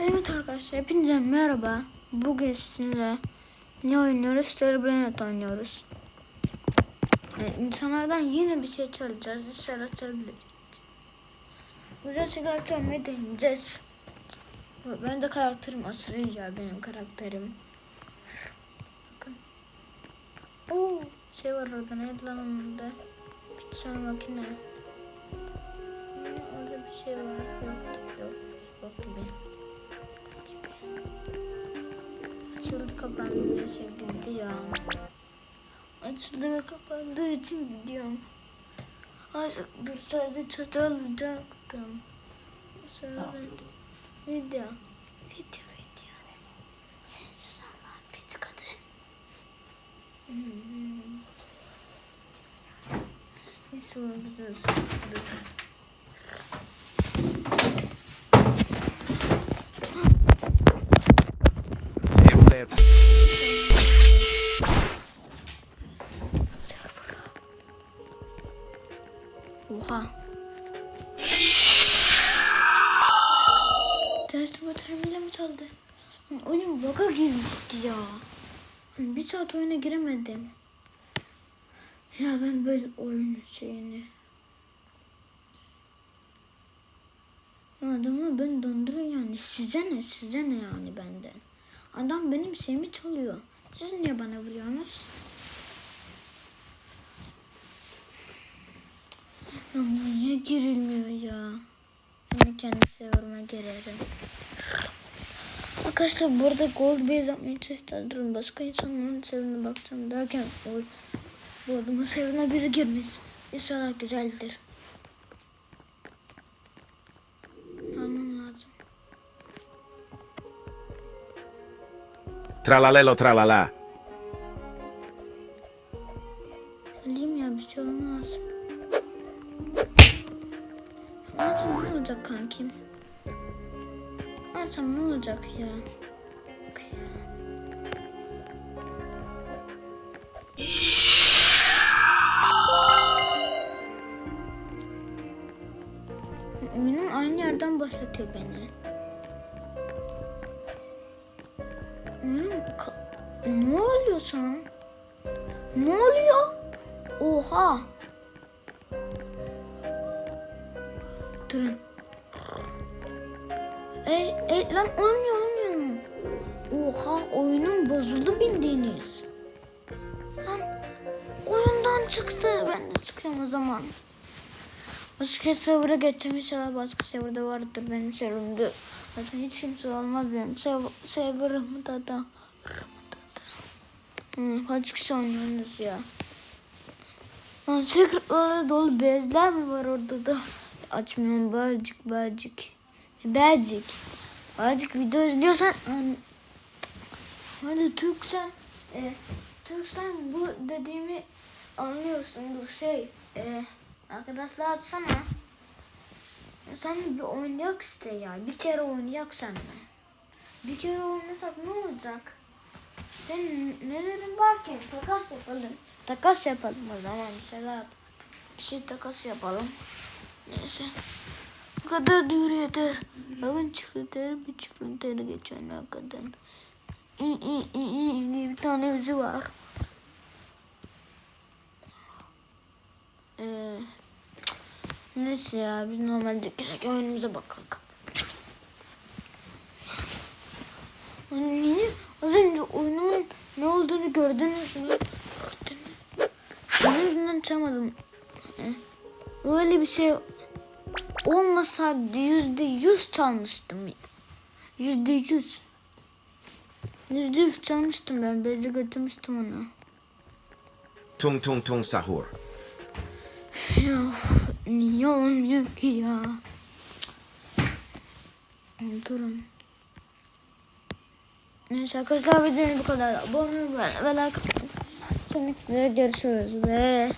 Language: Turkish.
Evet arkadaşlar hepinize merhaba. Bugün sizinle ne oynuyoruz? Celebrate oynuyoruz. Yani insanlardan yine bir şey çalacağız. İnşallah çalabileceğiz. Güzel şeyler çalmayı deneyeceğiz. Ben de karakterim aşırı ya benim karakterim. Bakın. Oo, şey var orada neydi lan onun da? Tane makine. Açıldı kapandı ne şey ya. Açıldı ve kapandığı için gidiyorum. Ay dur sadece çatı alacaktım. Sonra video. Video video. Sensiz Allah'ın piç kadın. Hmm. Hiç sorun Oha. Distribütörüm bile mi çaldı? Lan Oyun bug'a girdi ya. Bir saat oyuna giremedim. Ya ben böyle oyun şeyini. Ya Adamlar beni donduruyor yani. Size ne? Size ne yani benden? Adam benim şeyimi çalıyor. Siz niye bana vuruyorsunuz? Ya bu niye girilmiyor ya? De kendi serverıma girerim. Arkadaşlar burada gold base yapmaya. Durun başka insanların serverine bakacağım derken o bu adamın serverine biri girmiş. İnşallah güzeldir. Almam lazım. Tralalelo tralala. Açam ne olacak kankim? Açam ne olacak ya? Oyunun aynı yerden başlatıyor beni. Oyunun ne oluyor sana? Ne oluyor? Oha. Durun. Ey, ey lan olmuyor olmuyor. Oha oyunun bozuldu bildiğiniz. Lan oyundan çıktı. Ben de çıkacağım o zaman. Başka server'a geçeceğim inşallah başka server'da vardır benim server'ımda. Zaten hiç kimse olmaz benim server- server'ımda da. Hmm, kaç kişi oynuyorsunuz ya? Secretlara dolu bezler mi var orada da? Açmıyorum Belcik Belcik. Belcik. Belcik video izliyorsan hadi Türksen e, Türksen bu dediğimi anlıyorsundur şey e, arkadaşlar atsana. Sen bir oynayak işte ya. Bir kere oynayak sen de. Bir kere oynasak ne olacak? Sen nelerin var ki? Takas yapalım. Takas yapalım o zaman bir şeyler. Bir şey takas yapalım. Neyse. Bu kadar diyor yeter. Hemen çikolatayı bir çikolatayla geçen hakikaten. İyi iyi iyi iyi bir tane yüzü var. Ee, neyse ya biz normalde direkt oyunumuza bakalım. Niye? Az önce oyunun ne olduğunu gördünüz mü? Onun yüzünden çalmadım. Eh, Öyle bir şey olmasaydı yüzde yüz çalmıştım. Yüzde yüz. Yüzde yüz çalmıştım ben. Beze götürmüştüm onu. Tung tung tung sahur. Ya niye olmuyor ki ya? Durun. Neyse arkadaşlar videonun bu kadar. Abone olmayı ve like atmayı. Sonraki videoda görüşürüz ve